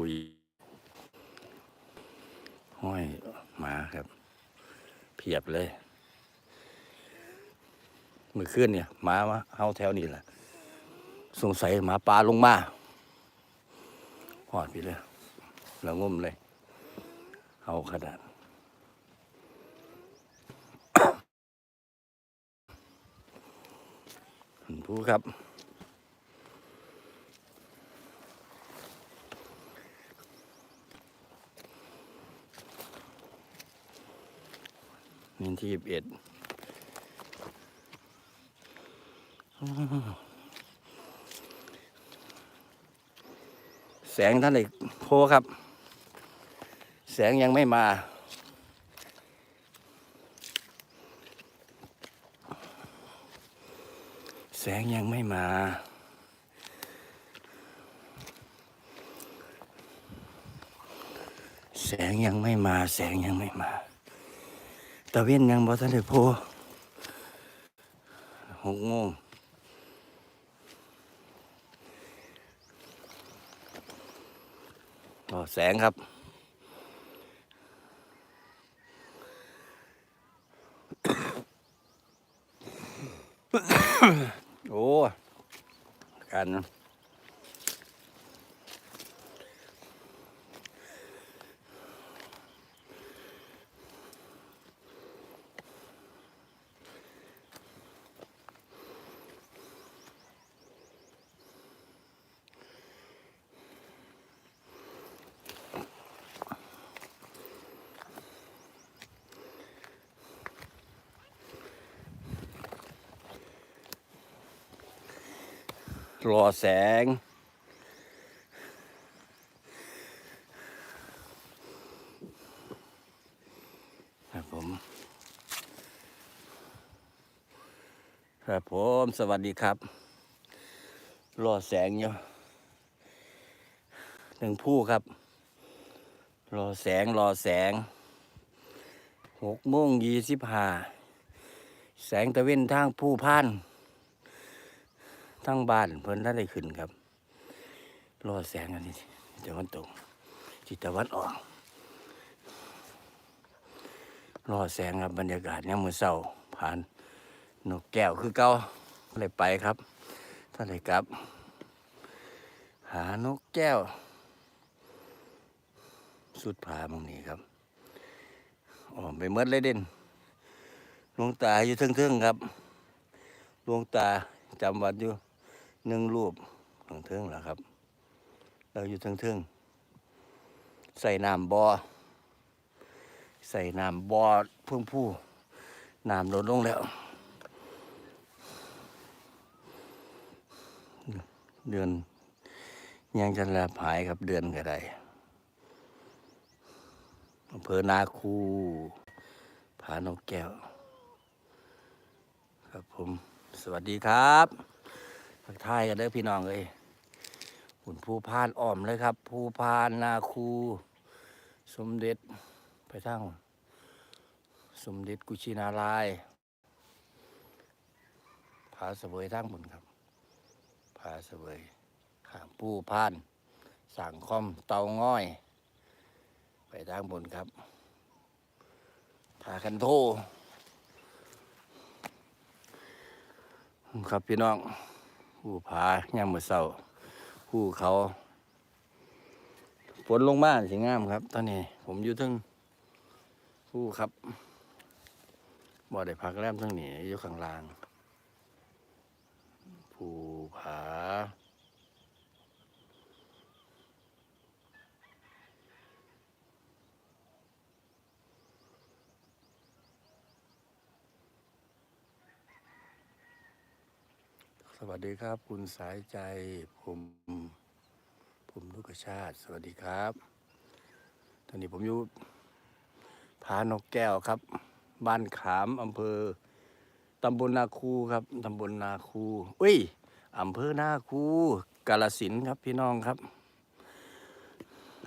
ุย ห้อยหมาครับ เพียบเลยมื่อคืนเนี่ยหมามาเฮาแถวนี้แหละสงสัยหมาป่าลงมาหอดไปเลยแล้วงมเลยเฮาขนาดผู้ครับ มินที่สิบเอ็ดแสงท่านเอกโพครับ แสงยังไม่มาแสงยังไม่มา แสงยังไม่มา แสงยังไม่มา ตะเว้นยังบ่ทันได้โพหกโมงอแสงครับ โอ้ กัน รอแสง ครับผม ครับผม สวัสดีครับ รอแสงอยู่หนึ่งผู้ครับ รอแสงรอแสงหกโมงยี่สิบห้าแสงตะเว้นทางผู้พาน ทั้งบ้านเพิ่นท่านได้ขึ้นครับ รอแสงอันนี้ตะวันตกจิตตะวันออก รอแสงครับบรรยากาศเนี่ยมมือเศร้าผ่านนกแก้วคือเก่าเลยไปครับท่านเลยกลับ หานกแก้ว สุดผาบางนี้ครับอ๋อไปเมดเลยเด่นหลวงตาอยู่เทึ่งๆครับหลวงตาจำวัดอยู่ หนึ่งรูปของเทิงแหละครับ เราอยู่เทึ่งใส่น้ำบอใส่น้ำบอเพิ่งผู้น้ำลดลงแล้ว เดือนยังจะลบหายครับเดือนก็ได้อำเภอนาคูผานกแก้ว ครับผม สวัสดีครับ ทักทายกันเด้อพี่น้องเอ้ยหุ่นผู้พานอ้อมเลยครับ ผู้พานนาคู สมเด็จไปทางสมเด็จกุชินารายณ์ผาเสวยทางบนครับผาเสวยข้ามปูพานสั่งคอมเตาง่อย ไปทางบนครับผาคันโทครับพี่น้อง ผู้ผาย่ามมือเศร้าผู้เขาฝนลงมาสิงามครับ ตอนนี้ ผมอยู่ทั้งผู้ครับบ่ได้พักแรมทั้งนี้อยู่ข้างล่าง ผู้ผา วัสดีครับ คุณสายใจผมผมลูกชาติ สวัสดีครับ ตอนนี้ผมอยู่ผานกแก้วครับ บ้านขามอำเภอตำบลนาคูครับตำบลนาคูอุ้ยอำเภอนาคูกาลสินครับพี่น้องครับ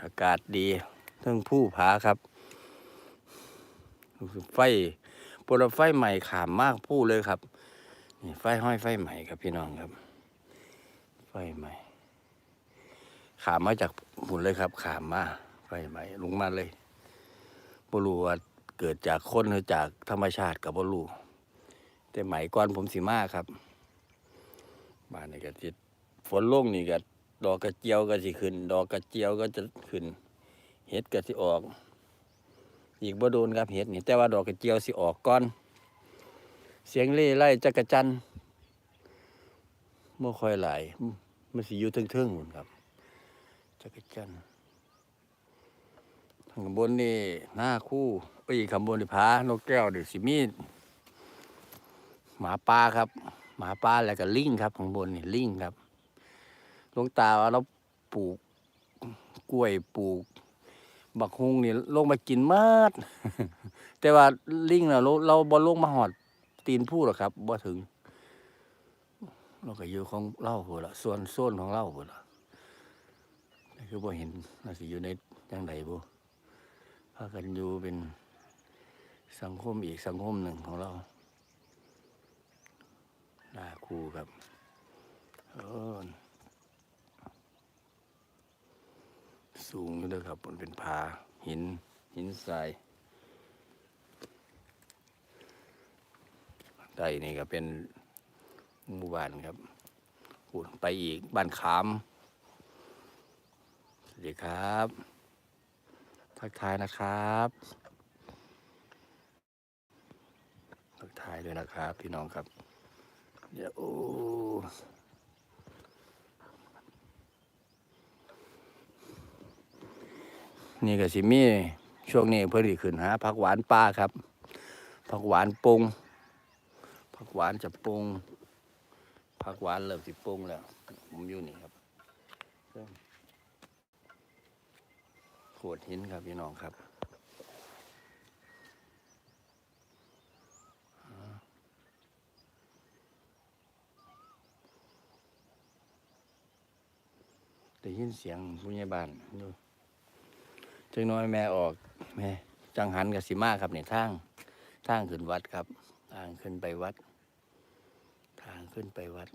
อากาศดีเรื่องผู้ผาครับไฟปลไฟใหม่ขามมากผู้เลยครับ นี่ไฟห้อยไฟใหม่ครับพี่น้องครับ ไฟใหม่ ขามมาจากหุ่นเลยครับ ขามมาไฟไหม้ลงมาเลยบรูว่าเกิดจากคนหรือจากธรรมชาติกับบรูแต่ไหมก่อนผมสิมาครับบ้านนี่ก็จิฝนลงนี่ก็ดอกกระเจียวก็สิขึ้น ดอกกระเจียวก็จะขึ้น เห็ดก็สิออก อีกบ่โดนครับเห็ดนี่แต่ว่าดอกกระเจียวสิออกก่อน เสียงเล่ไล่จักระจันเมื่อค่อยหลายมันสิอยู่เทิงๆหุ่นครับจักรจันทร์ข้างบนนี่หน้าคู่ไปอีกข้างบนนี่ผานกแก้วเดี๋ยวสิมีหมาป่าครับ หมาป่าแล้วก็ลิงครับข้างบนนี่ลิงครับลงตาเราปลูกกล้วยปลูก บักฮุงนี่ลงมากินมากแต่ว่าลิงเราเราบ่ลงมาหอด ตีนผู้หรอครับบ่ถึงเราก็อยู่ของเล่าพุ่นละส่วนโซนของเล่าพุ่นละนี่คือบ่เห็นน่าสิอยู่ในจังใดบ่พากันอยู่เป็นสังคมอีกสังคมหนึ่งของเราหน้าครูครับเออสูงอยู่เด้อครับมันเป็นผาหินหินทราย ใต้นี่ก็เป็นหมู่บ้านครับไปอีกบ้านขามสวัสดีครับ ทักทายนะครับ ทักทายด้วยนะครับ พี่น้องครับเดี๋ยวโอ้นี่ก็สิมีช่วงนี้เพื่อที่ขึ้นหาผักหวานป้าครับผักหวานปรุง หวานจะปรุงผักหวานเริ่มสิปรุงแล้ว ผมอยู่นี่ครับโขดหินครับพี่น้องครับอ่าได้ยินเสียงผู้ใหญ่บ้านอยู่จังน้อยแม่ออกแม่จังหันกับสิมาครับเนี่ยทางทางขึ้นวัดครับทางขึ้นไปวัด ขึ้นไปวัด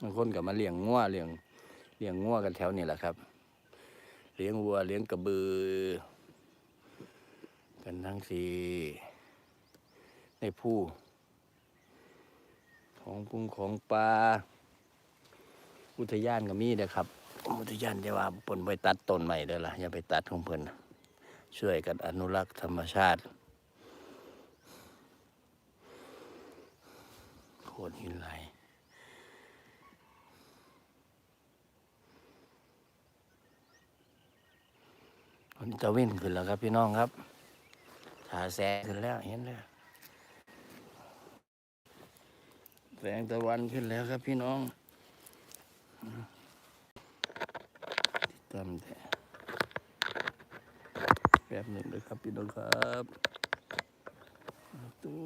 บางคนก็มาเลี้ยงงัวเลี้ยงเลี้ยงงัวกันแถวนี้แหละครับ เลี้ยงวัวเลี้ยงกระบือ กันทั้งสี่ในผู้ของปุงของปลาอุทยานก็มีนะครับ อุทยานจะว่าปนไปตัดต้นใหม่เด้อล่ะอย่าไปตัดของเพิ่นช่วยกันอนุรักษ์ธรรมชาติ โคตรหินไหลมันจะเว้นขึ้นแล้วครับพี่น้องครับถาแสงขึ้นแล้วเห็นแล้ว แสงตะวันขึ้นแล้วครับพี่น้องติดตามแต่แป๊บหนึ่งเลยครับพี่น้องครับตู้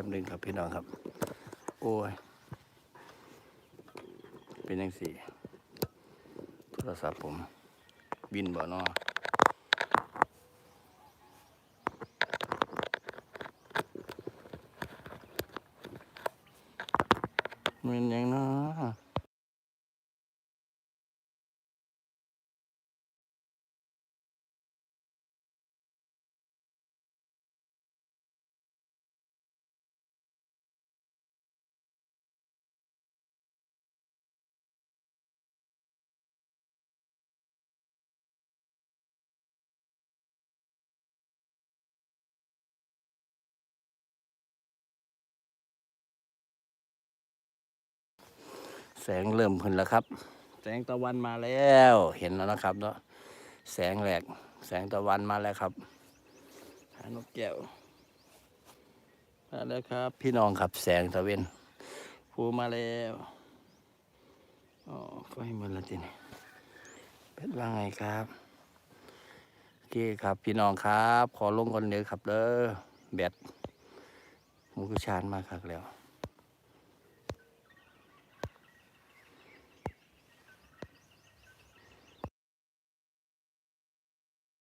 ป๊บหนึ่งครับพี่น้องครับ โอ้ย เป็นยังสี่ โทรศัพท์ผม บินบ่อนอมันยังเน สงเริ่มขึ้นแล้วครับ แสงตะวันมาแล้วเห็นแล้วนะครับเนาะแสงแหลก แสงตะวันมาแล้วครับหานกแก้วมาแล้วครับ พี่น้องครับแสงตะเวนภูมาแล้วอ๋อก็ให้มันละทีนี้เป็นว่าไงครับโอเคครับพี่น้องครับ ขอลงก่อนเดี๋ยวครับเด้อแบตหมูกระชานมาคักแล้ว